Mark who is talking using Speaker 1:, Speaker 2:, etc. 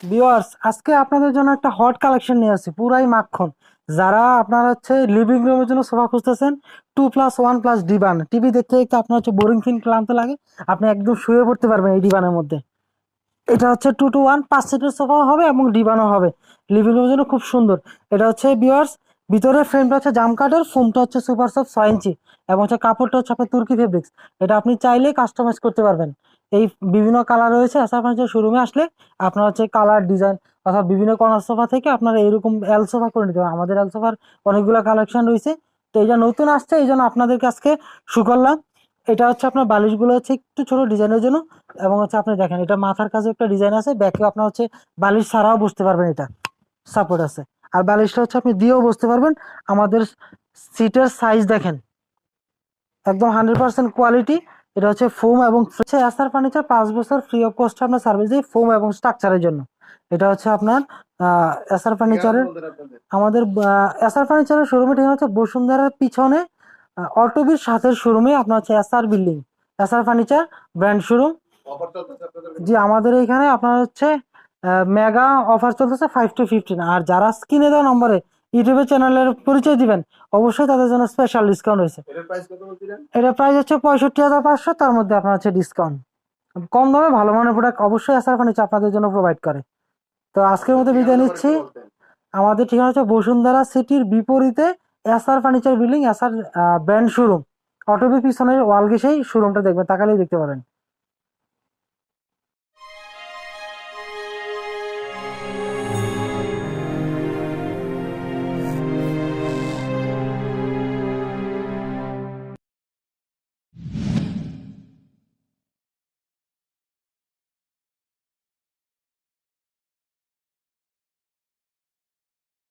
Speaker 1: Viewers আজকে আপনাদের জন্য একটা হট কালেকশন নিয়ে আসছি, পুরাই মাখন। যারা আপনারা হচ্ছে লিভিং রুমের জন্য সোফা খুঁজতেছেন two plus one plus divan TV দেখতে দেখতে আপনার হচ্ছে বোরিং ফিল ক্লান্ত লাগে, আপনি একদম শুয়ে পড়তে পারবেন এই ডিবানের মধ্যে। এটা হচ্ছে টু টু ওয়ান পাঁচ সিটের সোফা হবে এবং ডিবানও হবে। লিভিং রুমের জন্য খুব সুন্দর। এটা হচ্ছে ভিউয়ার্স ভিতরের ফ্রেমটা হচ্ছে জাম কাঠের ফোমটা হচ্ছে সুপার সফট ছয় ইঞ্চি। এবং হচ্ছে কাপড়টা হচ্ছে আপনার তুর্কি ফেব্রিক্স এটা আপনি চাইলে কাস্টমাইজ করতে পারবেন। এই বিভিন্ন কালার রয়েছে আশা ফার্নিচার শোরুমে আসলে আপনার হচ্ছে কালার ডিজাইন অথবা বিভিন্ন কর্নার সোফা থেকে আপনারা এরকম এল সোফা করে নিতে পারেন। আমাদের এল সোফার অনেকগুলো কালেকশন রয়েছে। তো এটা নতুন আসছে, এই জন্য আপনাদের কাছকে শু করলাম। এটা হচ্ছে আপনার বালিশগুলো হচ্ছে একটু ছোট ডিজাইনের জন্য এবং হচ্ছে আপনি দেখেন, এটা মাথার কাছে একটা ডিজাইন আছে ব্যাকে আপনার হচ্ছে বালিশ ছাড়াও বসতে পারবেন এটা সাপোর্ট আছে। আর বালিশটা হচ্ছে আপনি দিয়েও বসতে পারবেন। আমাদের সিটের সাইজ দেখেন, একদম হান্ড্রেড পার্সেন্ট কোয়ালিটি এটা হচ্ছে ফোম এবং হচ্ছে এসআর ফার্নিচার পাঁচ বছর ফ্রি অফ কস্টে আপনার সার্ভিস দিই ফোম এবং স্ট্রাকচারের জন্য। এটা হচ্ছে আপনার এসআর ফার্নিচারের আমাদের এসআর ফার্নিচারের শোরুমে ঠিক হচ্ছে বসুন্ধরার পিছনে অটোবির সাথের শোরুমে আপনার হচ্ছে SR building SR furniture brand showroom জি আমাদের এখানে আপনার হচ্ছে মেগা অফার চলতেছে ফাইভ টু ফিফটিন আর যারা স্ক্রিনে দেওয়া নম্বরে ইউটিউবের চ্যানেলের পরিচয় দিবেন। অবশ্যই তাদের জন্য স্পেশাল ডিসকাউন্ট রয়েছে। এটা প্রাইস হচ্ছে পঁয়ষট্টি হাজার পাঁচশো তার মধ্যে আপনার হচ্ছে ডিসকাউন্ট কম দামে ভালো মানের প্রোডাক্ট অবশ্যই এসআর ফার্নিচার আপনাদের জন্য প্রোভাইড করে। তো আজকের মতো বিদায় নিচ্ছি। আমাদের ঠিকানা হচ্ছে বসুন্ধরা সিটির বিপরীতে SR furniture building SR brand showroom Otobi পিছনের ওয়াল ঘেসেই শোরুমটা দেখবেন তাকালেই দেখতে পারেন